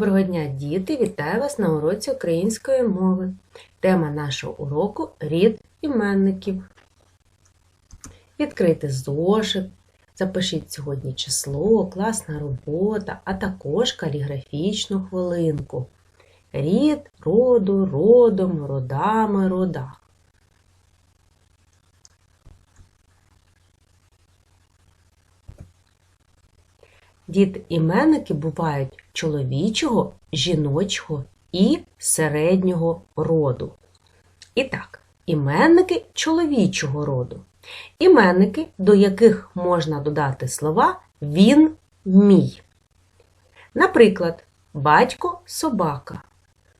Доброго дня, діти! Вітаю вас на уроці української мови. Тема нашого уроку рід іменників. Відкрийте зошит, запишіть сьогодні число, класна робота, а також каліграфічну хвилинку. Рід, роду, родом, родами, рода. Діти іменники бувають чоловічого, жіночого і середнього роду. І так, іменники чоловічого роду. Іменники, до яких можна додати слова він мій. Наприклад, батько собака.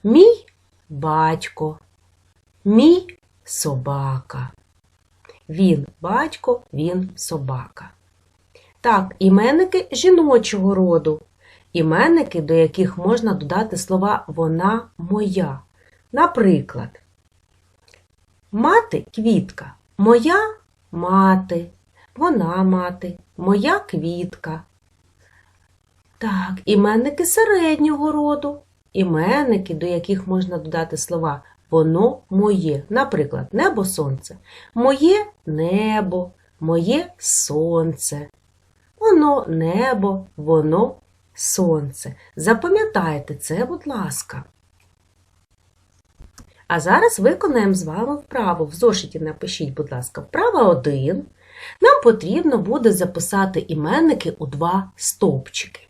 Мій батько. Мій собака. Він батько, він собака. Так, іменники жіночого роду. Іменники, до яких можна додати слова вона моя. Наприклад, мати квітка. Моя мати. Вона мати. Моя квітка. Так, іменники середнього роду. Іменники, до яких можна додати слова воно моє. Наприклад, небо сонце. Моє небо, моє сонце. Воно небо, воно сонце. Запам'ятайте це, будь ласка. А зараз виконаємо з вами вправу. В зошиті напишіть, будь ласка, вправа 1. Нам потрібно буде записати іменники у два стовпчики.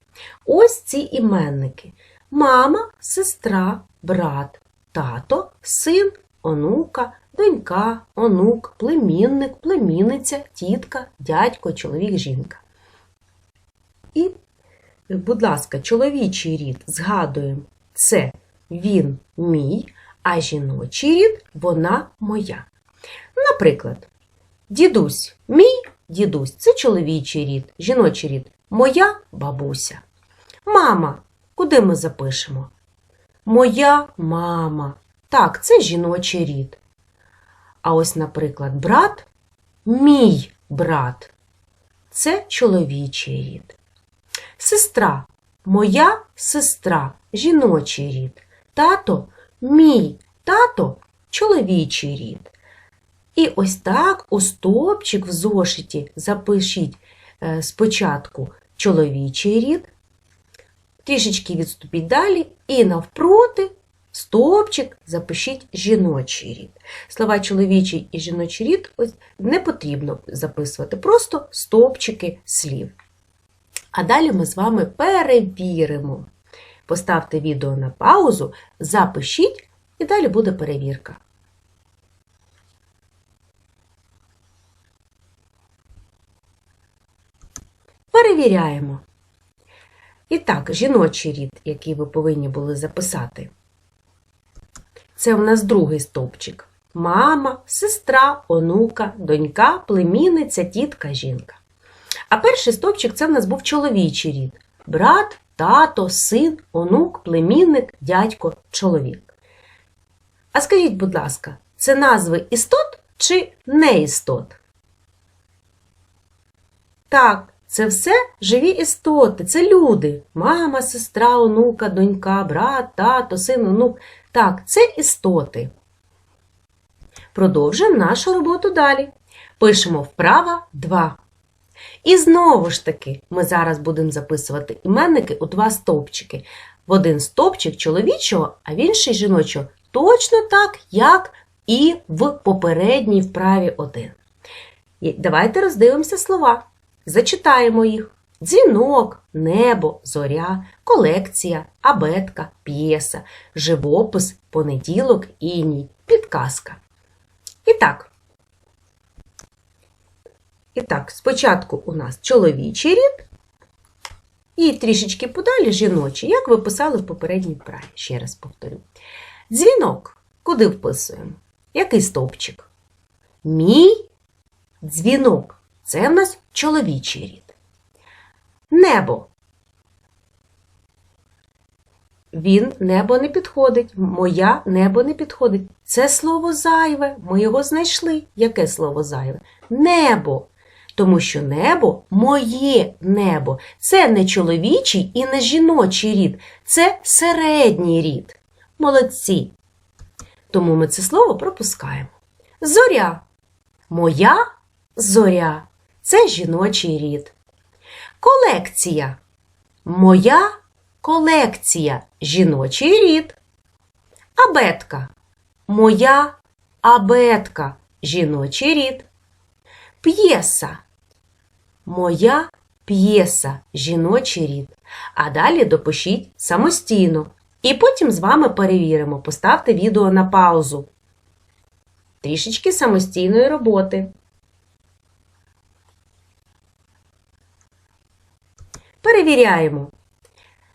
Ось ці іменники. Мама, сестра, брат, тато, син, онука, донька, онук, племінник, племінниця, тітка, дядько, чоловік, жінка. І, будь ласка, чоловічий рід згадуємо, це він мій, а жіночий рід вона моя. Наприклад, дідусь мій дідусь це чоловічий рід, жіночий рід моя бабуся. Мама, куди ми запишемо? Моя мама. Так, це жіночий рід. А ось, наприклад, брат мій брат. Це чоловічий рід. Сестра моя сестра, жіночий рід. Тато мій тато чоловічий рід. І ось так у стовпчик в зошиті запишіть е, спочатку чоловічий рід, трішечки відступіть далі, і навпроти стовпчик запишіть жіночий рід. Слова чоловічий і жіночий рід ось не потрібно записувати, просто стовпчики слів. А далі ми з вами перевіримо. Поставте відео на паузу, запишіть, і далі буде перевірка. Перевіряємо. І так, жіночий рід, який ви повинні були записати. Це у нас другий стовпчик. Мама, сестра, онука, донька, племінниця, тітка, жінка. А перший стовпчик це в нас був чоловічий рід. Брат, тато, син, онук, племінник, дядько, чоловік. А скажіть, будь ласка, це назви істот чи неістот? Так, це все живі істоти, це люди. Мама, сестра, онука, донька, брат, тато, син, онук. Так, це істоти. Продовжуємо нашу роботу далі. Пишемо вправа 2. І знову ж таки, ми зараз будемо записувати іменники у два стовпчики. В один стовпчик чоловічого, а в інший жіночого. Точно так, як і в попередній вправі 1. І Давайте роздивимося слова. Зачитаємо їх. Дзвінок, небо, зоря, колекція, абетка, п'єса, живопис, понеділок, іній, підказка. І так, і так, спочатку у нас чоловічий рід і трішечки подалі жіночий, як ви писали в попередній вправі. Ще раз повторю. Дзвінок. Куди вписуємо? Який стовпчик? Мій дзвінок. Це в нас чоловічий рід. Небо. Він небо не підходить. Моя небо не підходить. Це слово зайве. Ми його знайшли. Яке слово зайве? Небо. Тому що небо моє небо. Це не чоловічий і не жіночий рід, це середній рід. Молодці. Тому ми це слово пропускаємо. Зоря. Моя зоря це жіночий рід. Колекція. Моя колекція жіночий рід. Абетка. Моя абетка жіночий рід. П'єса. Моя п'єса жіночий рід. А далі допишіть самостійно. І потім з вами перевіримо. Поставте відео на паузу. Трішечки самостійної роботи. Перевіряємо.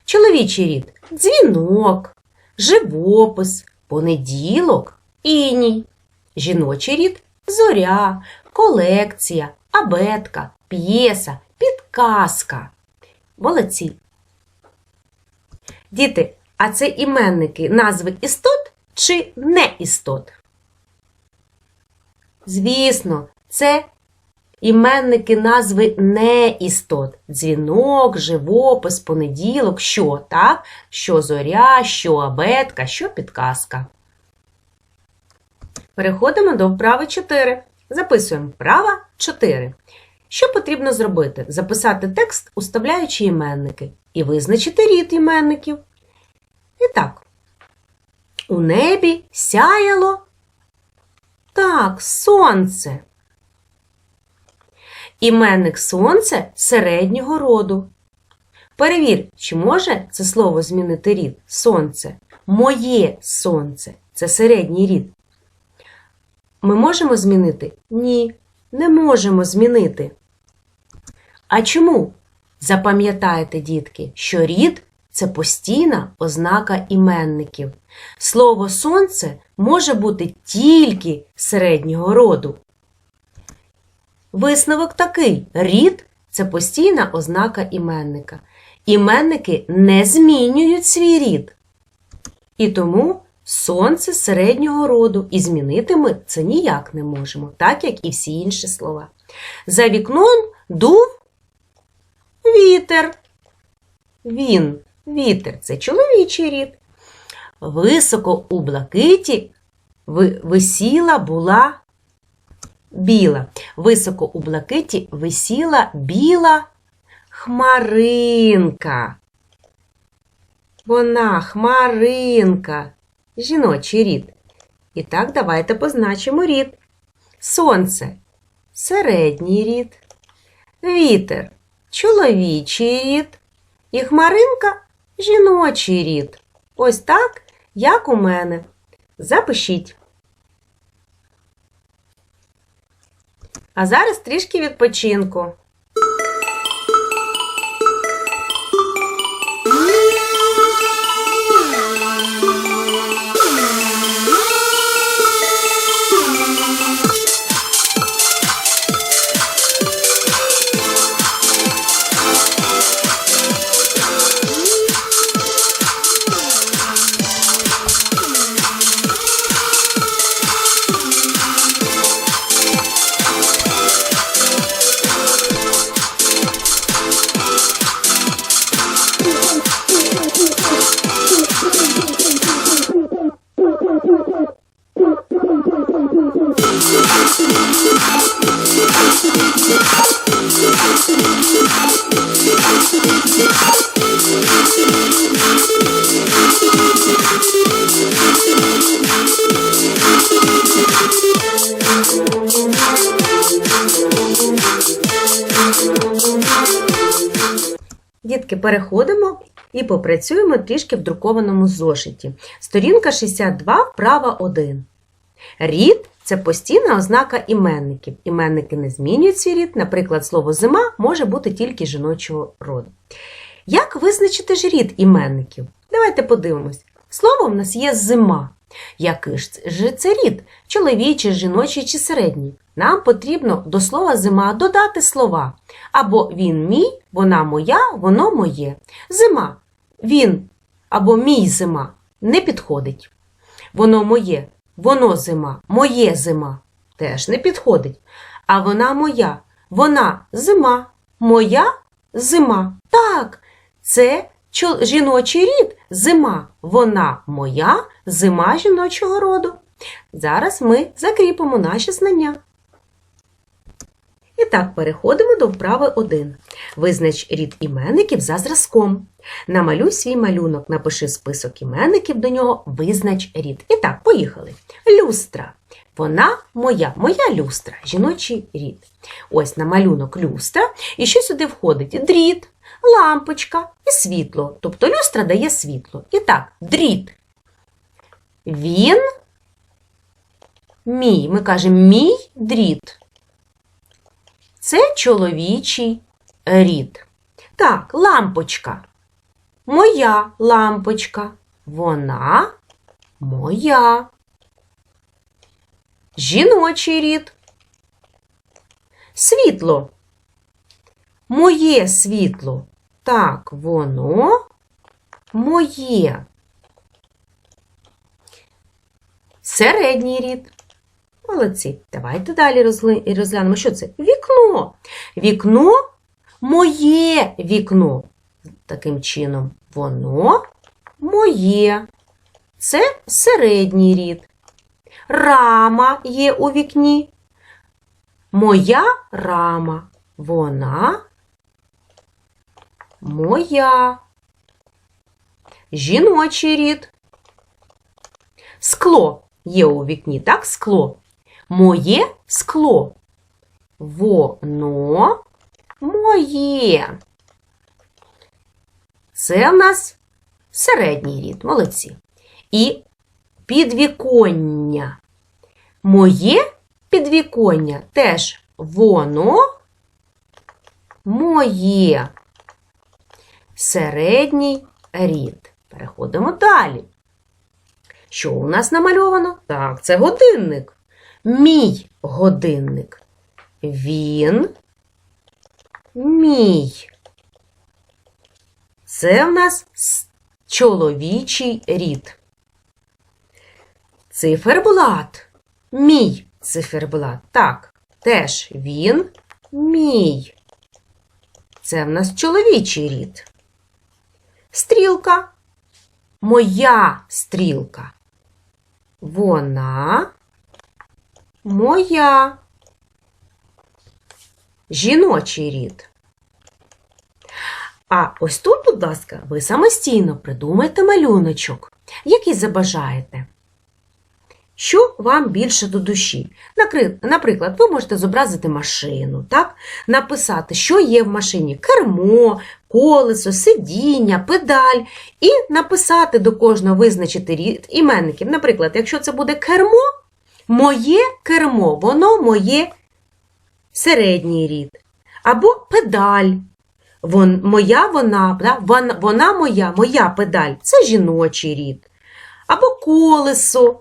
Чоловічий рід дзвінок, живопис, понеділок, іній. Жіночий рід зоря, колекція, абетка, п'єса, підказка. Молодці. Діти, а це іменники назви істот чи не істот? Звісно, це іменники назви не істот. Дзвінок, живопис, понеділок, що, так? Що зоря, що абетка, що підказка. Переходимо до вправи 4. Записуємо вправа 4. Що потрібно зробити? Записати текст, уставляючи іменники, і визначити рід іменників. І так, у небі сяяло так, сонце. Іменник сонце середнього роду. Перевір, чи може це слово змінити рід сонце. Моє сонце це середній рід. Ми можемо змінити? Ні, не можемо змінити. А чому? Запам'ятайте, дітки, що рід це постійна ознака іменників. Слово сонце може бути тільки середнього роду. Висновок такий: рід це постійна ознака іменника. Іменники не змінюють свій рід. І тому сонце середнього роду, і змінити ми це ніяк не можемо, так як і всі інші слова. За вікном дув вітер. Він, вітер це чоловічий рід. Високо у блакиті висіла була біла. Високо у блакиті висіла біла хмаринка. Вона хмаринка, жіночий рід. І так, давайте позначимо рід. Сонце середній рід, вітер чоловічий рід і хмаринка жіночий рід. Ось так, як у мене. Запишіть. А зараз трішки відпочинку. Переходимо і попрацюємо трішки в друкованому зошиті. Сторінка 62, вправа 1. Рід це постійна ознака іменників. Іменники не змінюють свій рід, наприклад, слово зима може бути тільки жіночого роду. Як визначити ж рід іменників? Давайте подивимось. Слово в нас є зима. Який ж це рід? Чоловічий, жіночий чи середній? Нам потрібно до слова зима додати слова. Або він мій, вона моя, воно моє. Зима. Він або мій зима не підходить. Воно моє, воно зима, моє зима теж не підходить. А вона моя, вона зима. Моя зима. Так, це жіночий рід зима. Вона моя зима жіночого роду. Зараз ми закріпимо наші знання. І так, переходимо до вправи 1. Визнач рід іменників за зразком. Намалюй свій малюнок, напиши список іменників до нього, визнач рід. І так, поїхали. Люстра. Вона моя, моя люстра, жіночий рід. Ось на малюнок люстра. І що сюди входить? Дріт, лампочка і світло. Тобто люстра дає світло. І так, дріт. Він мій. Ми кажемо мій дріт. Це чоловічий рід. Так, лампочка. Моя лампочка. Вона моя. Жіночий рід. Світло. Моє світло. Так, воно моє. Середній рід. Молодці. Давайте далі розглянемо, що це? Вікно. Вікно моє вікно. Таким чином, воно моє. Це середній рід. Рама є у вікні. Моя рама. Вона моя. Жіночий рід. Скло є у вікні, так? Скло. Моє скло. Воно моє. Це в нас середній рід. Молодці. І підвіконня. Моє підвіконня теж воно моє. Середній рід. Переходимо далі. Що у нас намальовано? Так, це годинник. Мій годинник. Він мій. Це в нас чоловічий рід. Циферблат. Мій циферблат. Так, теж він мій. Це в нас чоловічий рід. Стрілка. Моя стрілка. Вона моя. Жіночий рід. А ось тут, будь ласка, ви самостійно придумайте малюночок, який забажаєте. Що вам більше до душі? Наприклад, ви можете зобразити машину, так? написати, що є в машині: кермо, колесо, сидіння, педаль, і написати до кожного визначити рід іменників. Наприклад, якщо це буде кермо, моє кермо, воно моє середній рід. Або педаль. Вон, моя вона, да? вона, вона моя, моя педаль це жіночий рід. Або колесо.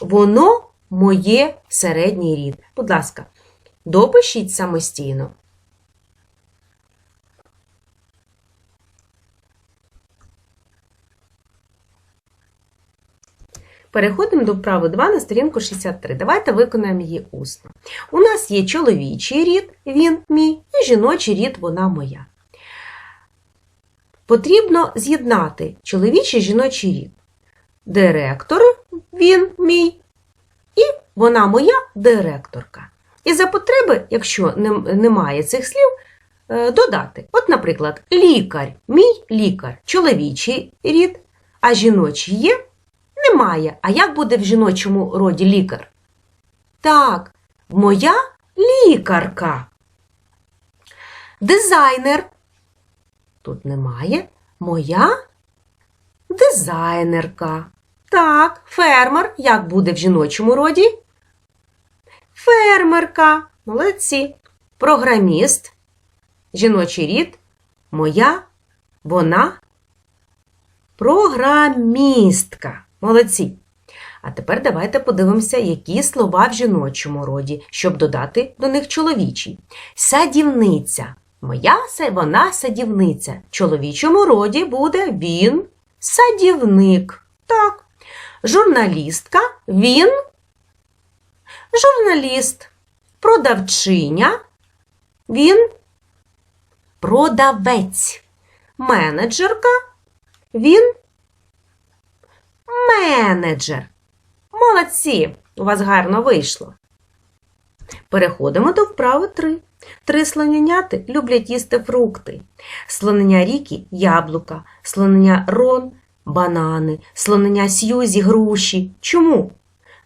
Воно моє середній рід. Будь ласка, допишіть самостійно. Переходимо до вправи 2 на сторінку 63. Давайте виконаємо її усно. У нас є чоловічий рід, він мій, і жіночий рід, вона моя. Потрібно з'єднати чоловічий і жіночий рід. Директор, він мій, і вона моя директорка. І за потреби, якщо немає цих слів, е, додати. От, наприклад, лікар, мій лікар, чоловічий рід, а жіночий є, немає. А як буде в жіночому роді лікар? Так, моя лікарка. Дизайнер. Тут немає. Моя дизайнерка. Так, фермер. Як буде в жіночому роді? Фермерка. Молодці. Програміст. Жіночий рід. Моя. Вона. Програмістка. Молодці. А тепер давайте подивимося, які слова в жіночому роді, щоб додати до них чоловічі. Садівниця. Моя вона садівниця. В чоловічому роді буде він садівник. Так. Журналістка, він журналіст. Продавчиня, Він продавець. Менеджерка. Він менеджер. Молодці! У вас гарно вийшло. Переходимо до вправи 3. Три слоненяти люблять їсти фрукти. Слонення Рікі яблука, слонення Рон банани, слонення Сьюзі груші. Чому?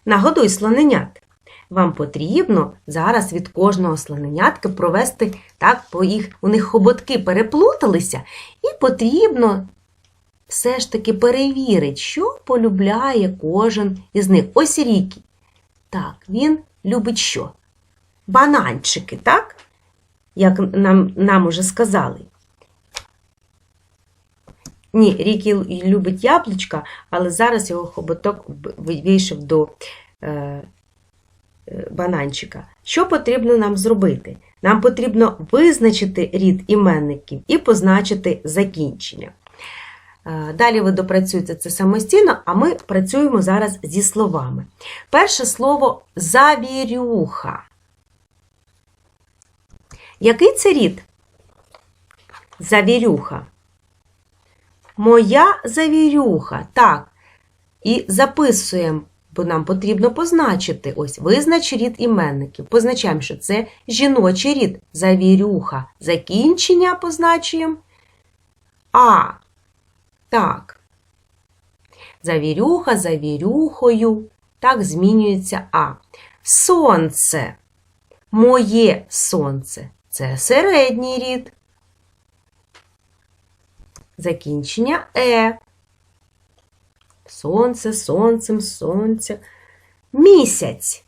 Нагодуй слоненят. Вам потрібно зараз від кожного слоненятки провести так, бо їх у них хоботки переплуталися, і потрібно все ж таки перевірити, що полюбляє кожен із них. Ось Рікі. Так, він любить що? Бананчики, так? Як нам, нам уже сказали. Ні, Рікі любить яблучка, але зараз його хоботок вийшов до е, е, бананчика. Що потрібно нам зробити? Нам потрібно визначити рід іменників і позначити закінчення. Е, далі ви допрацюєте це самостійно, а ми працюємо зараз зі словами. Перше слово завірюха. Який це рід? Завірюха. Моя завірюха. Так. І записуємо, бо нам потрібно позначити. Ось, визнач рід іменників. Позначаємо, що це жіночий рід. Завірюха. Закінчення позначуємо. А. Так. Завірюха, завірюхою. Так, змінюється А. Сонце. Моє сонце. Це середній рід. Закінчення Е. Сонце, сонцем, сонця. Місяць.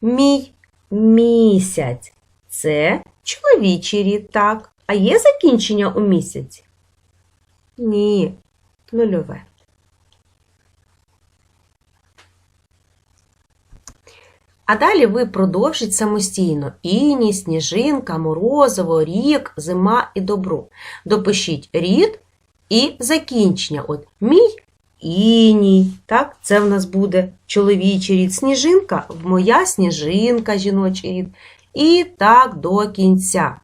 Мій місяць. Це чоловічий рід, так. А є закінчення у місяці? Ні, нульове. А далі ви продовжіть самостійно іні, сніжинка, морозиво, рік, зима і добро. Допишіть рід і закінчення. От мій іній. Так, Це в нас буде чоловічий рід сніжинка, моя сніжинка, жіночий рід. І так до кінця.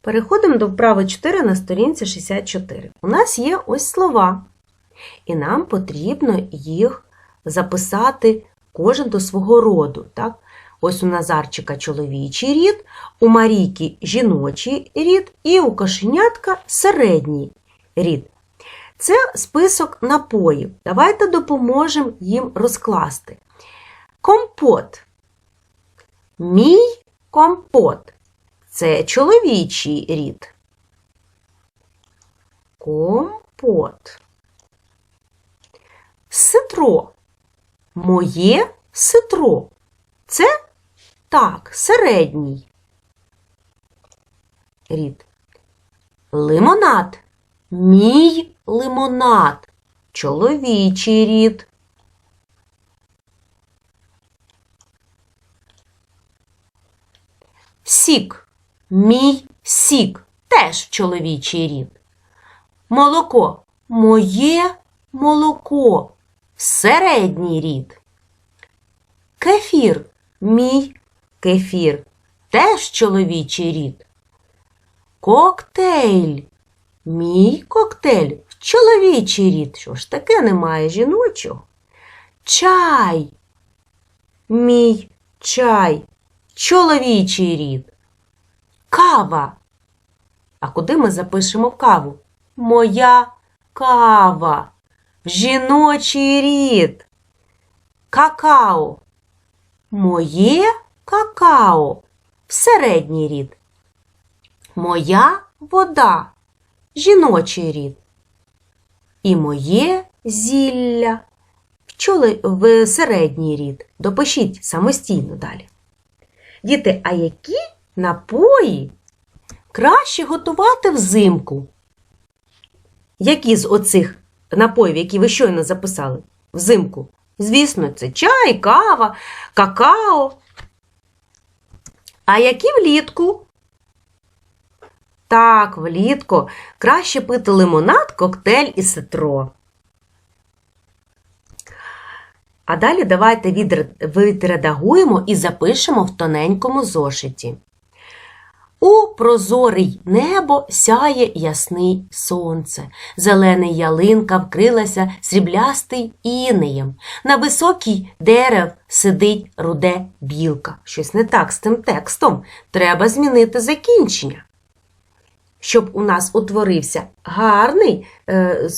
Переходимо до вправи 4 на сторінці 64. У нас є ось слова, і нам потрібно їх записати кожен до свого роду. Так? Ось у Назарчика чоловічий рід, у Марійки жіночий рід і у кошенятка середній рід. Це список напоїв. Давайте допоможемо їм розкласти. Компот. Мій компот. Це чоловічий рід. Компот. Ситро. Моє ситро. Це так, середній рід. Лимонад. Мій лимонад. Чоловічий рід. Сік. Мій сік. Теж чоловічий рід. Молоко. Моє молоко середній рід. Кефір, мій кефір, теж чоловічий рід. Коктейль, мій коктейль, чоловічий рід. Що ж таке немає жіночого? Чай, мій чай, чоловічий рід. Кава. А куди ми запишемо каву? Моя кава жіночий рід. Какао. Моє какао. Середній рід. Моя вода. Жіночий рід. І моє зілля. Вчоли в середній рід. Допишіть самостійно далі. Діти, а які напої краще готувати взимку? Які з оцих напоїв, які ви щойно записали взимку. Звісно, це чай, кава, какао. А які влітку? Так, влітку краще пити лимонад, коктейль і ситро. А далі давайте відредагуємо і запишемо в тоненькому зошиті. У прозорий небо сяє ясний сонце. Зелений ялинка вкрилася сріблястий інеєм. На високій дерев сидить руде білка. Щось не так з тим текстом. Треба змінити закінчення. Щоб у нас утворився гарний, е,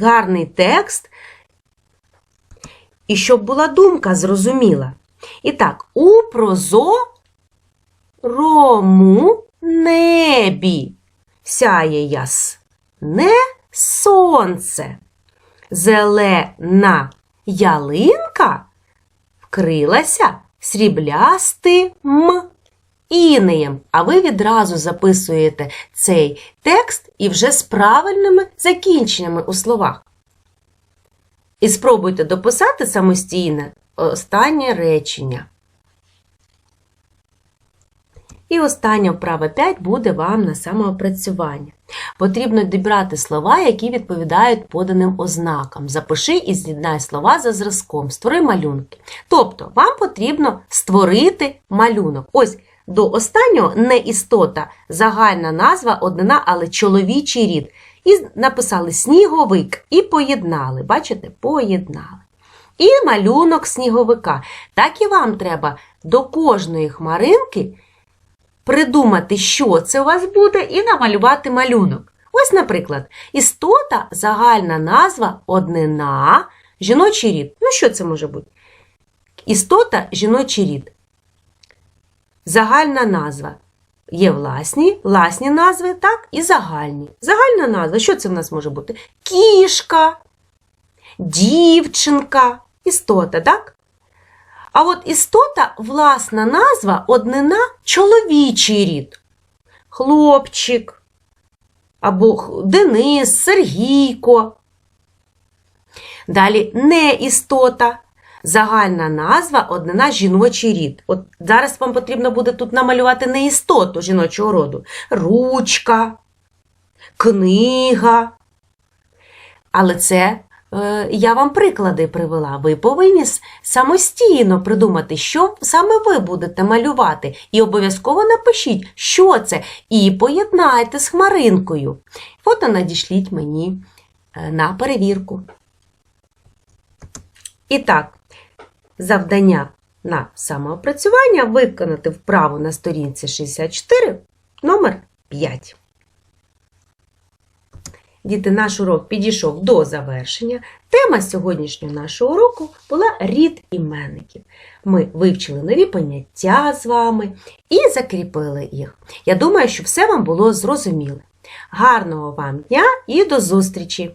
гарний текст, і щоб була думка зрозуміла. І так, у прозорому небі сяє ясне сонце. Зелена ялинка вкрилася сріблястим інеєм. А ви відразу записуєте цей текст і вже з правильними закінченнями у словах. І спробуйте дописати самостійне останнє речення. І остання вправа 5 буде вам на самоопрацювання. Потрібно дібрати слова, які відповідають поданим ознакам. Запиши і з'єднай слова за зразком, створи малюнки. Тобто, вам потрібно створити малюнок. Ось до останнього не істота, загальна назва, однина, але чоловічий рід. І написали сніговик і поєднали. Бачите, поєднали. І малюнок сніговика. Так і вам треба до кожної хмаринки придумати, що це у вас буде, і намалювати малюнок. Ось, наприклад, істота загальна назва однина, жіночий рід. Ну, що це може бути? Істота жіночий рід. Загальна назва. Є власні, власні назви, так, і загальні. Загальна назва, що це в нас може бути? Кішка, дівчинка, істота, так? А от істота, власна назва, однина чоловічий рід. Хлопчик, або Денис, Сергійко. Далі не істота. Загальна назва однина жіночий рід. От зараз вам потрібно буде тут намалювати не істоту жіночого роду. Ручка, книга. Але це я вам приклади привела. Ви повинні самостійно придумати, що саме ви будете малювати. І обов'язково напишіть, що це, і поєднайте з хмаринкою. Фото надішліть мені е, на перевірку. І так, завдання на самоопрацювання виконати вправу на сторінці 64, номер 5. Діти, наш урок підійшов до завершення. Тема сьогоднішнього нашого уроку була рід іменників. Ми вивчили нові поняття з вами і закріпили їх. Я думаю, що все вам було зрозуміло. Гарного вам дня і до зустрічі!